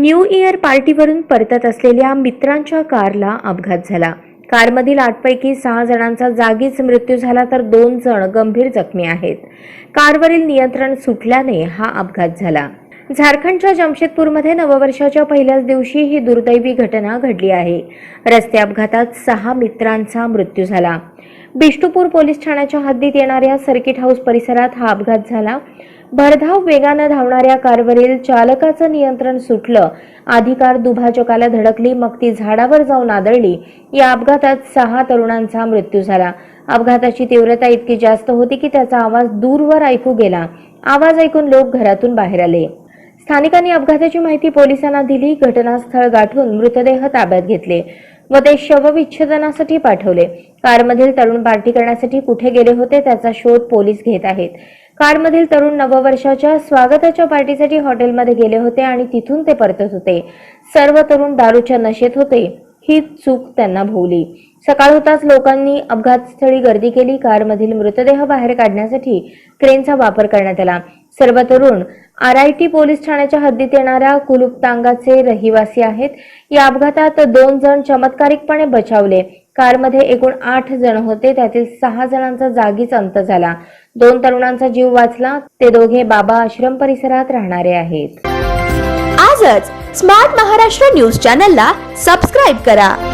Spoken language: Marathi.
न्यू इयर पार्टीवरून परतत असलेल्या मित्रांच्या कारला अपघात झाला. कारमधील आठपैकी सहा जणांचा जागीच मृत्यू झाला तर दोन जण गंभीर जखमी आहेत. कारवरील नियंत्रण सुटल्याने हा अपघात झाला. झारखंडच्या जमशेदपूरमध्ये नववर्षाच्या पहिल्याच दिवशी ही दुर्दैवी घटना घडली आहे. रस्ते अपघातात सहा मित्रांचा मृत्यू झाला. बिष्टुपूर पोलीस ठाण्याच्या हद्दीत येणाऱ्या सर्किट हाऊस परिसरात हा अपघात झाला. भरधाव वेगानं धावणाऱ्या कारवरील चालकाचं नियंत्रण सुटलं. आधी कार दुभाजकाला धडकली मग ती झाडावर जाऊन आदळली. या अपघातात सहा तरुणांचा मृत्यू झाला. अपघाताची तीव्रता इतकी जास्त होती की त्याचा आवाज दूरवर ऐकू गेला. आवाज ऐकून लोक घरातून बाहेर आले. स्थानिकांनी अपघाताची माहिती पोलिसांना दिली घटनास्थळ गाठून मृतदेह ताब्यात घेतले व ते शवविच्छेदनासाठी पाठवले. कारमधील तरुण पार्टी करण्यासाठी कुठे गेले होते त्याचा शोध पोलीस घेत आहेत. कारमधील तरुण नववर्षाच्या स्वागताच्या पार्टीसाठी हॉटेलमध्ये गेले होते आणि तिथून ते परतत होते. सर्व तरुण दारूच्या नशेत होते. ही चूक त्यांना भोवली. सकाळ होताच लोकांनी अपघातस्थळी गर्दी केली. कारमधील मृतदेह बाहेर काढण्यासाठी क्रेनचा वापर करण्यात आला. सर्व तरुण आर आय टी पोलीस ठाण्याच्या हद्दीत येणाऱ्या कुलुपतांगाचे रहिवासी आहेत. या अपघातात दोन जण चमत्कारिकपणे बचावले. कारमध्ये एकूण आठ जण होते. त्यातील सहा जणांचा जागीच अंत झाला. दोन तरुणांचा जीव वाचला. ते दोघे बाबा आश्रम परिसरात राहणारे आहेत. आजच स्मार्ट महाराष्ट्र न्यूज चॅनलला सबस्क्राईब करा.